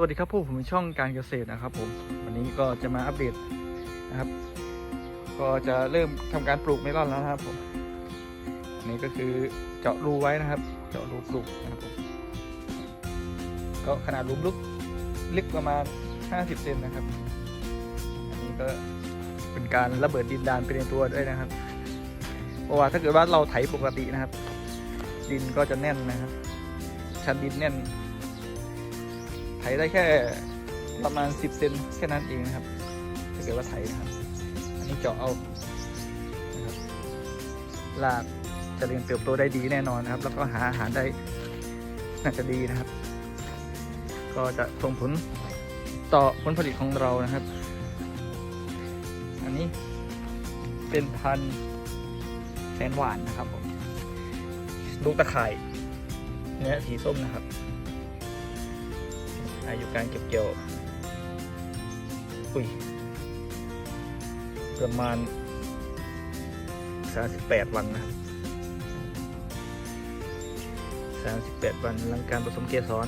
สวัสดีครับพวกผมช่องการเกษตรนะครับผมวันนี้ก็จะมาอัปเดตนะครับ ก็จะเริ่มทำการปลูกเมลอนแล้วนะครับผมอันนี้ก็คือเจาะรูไว้นะครับ เจาะรูปลูกนะครับผมก็ขนาดรูมลึกลึกประมาณ 50เซนนะครับ อันนี้ก็เป็นการระเบิดดินดานไปในตัวด้วยนะครับเพราะว่าถ้าเกิดว่าเราไถปกตินะครับ ดินก็จะแน่นนะครับ ชั้นดินแน่น ไถได้แค่ประมาณ 10เซนแค่นั้นเองนะครับถ้าเกิดว่าไถนะครับ อันนี้เจาะเอานะครับรากจะเรียนเติบโตได้ดีแน่นอนนะครับ แล้วก็หาอาหารได้น่าจะดีนะครับ ก็จะส่งผลต่อผลผลิตของเรานะครับ อันนี้เป็นพันแสนหวานนะครับผมลูกตะไคร่เนื้อสีส้มนะครับ อายุการเก็บเกี่ยวอุ้ยประมาณ 38 วันนะ 38 วันหลังการผสมเกสร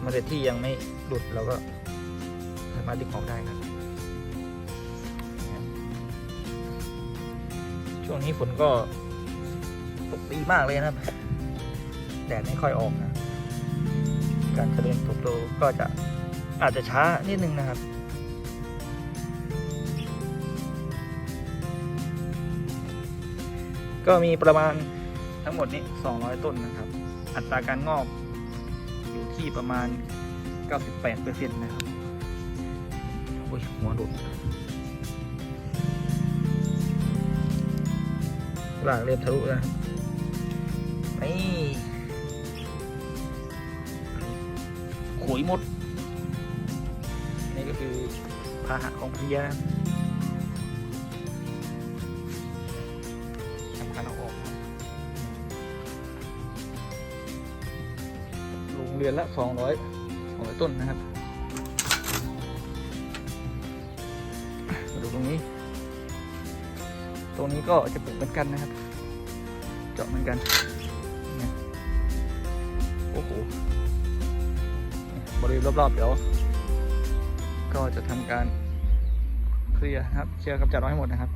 เมล็ดที่ยังไม่หลุดเราก็สามารถดึงออกได้ครับ ช่วงนี้ฝนก็ ดีมากเลยนะครับ แดดไม่ค่อยออกนะ การเจริญเติบโตก็จะอาจจะช้านิดนึงนะครับก็มีประมาณทั้งหมดนี้ 200 ต้นนะครับ อัตราการงอกอยู่ที่ประมาณ 98%นะครับ โอ้ย หัวหลุดหลากเริ่มทะลุแล้วนะครับ นี่ขุยหมด นี่ก็คือพาหะของเพลียนะสำคัญเอาออก ลงเรือนละ200 200ต้นนะครับ มาดูตรงนี้ ตรงนี้ก็จะปลูกเหมือนกันนะครับ เจาะเหมือนกัน โหบริเวณรอบๆเดี๋ยว ก็จะทำการเคลียร์ครับเคลียร์กำจัดเอาให้หมดนะครับ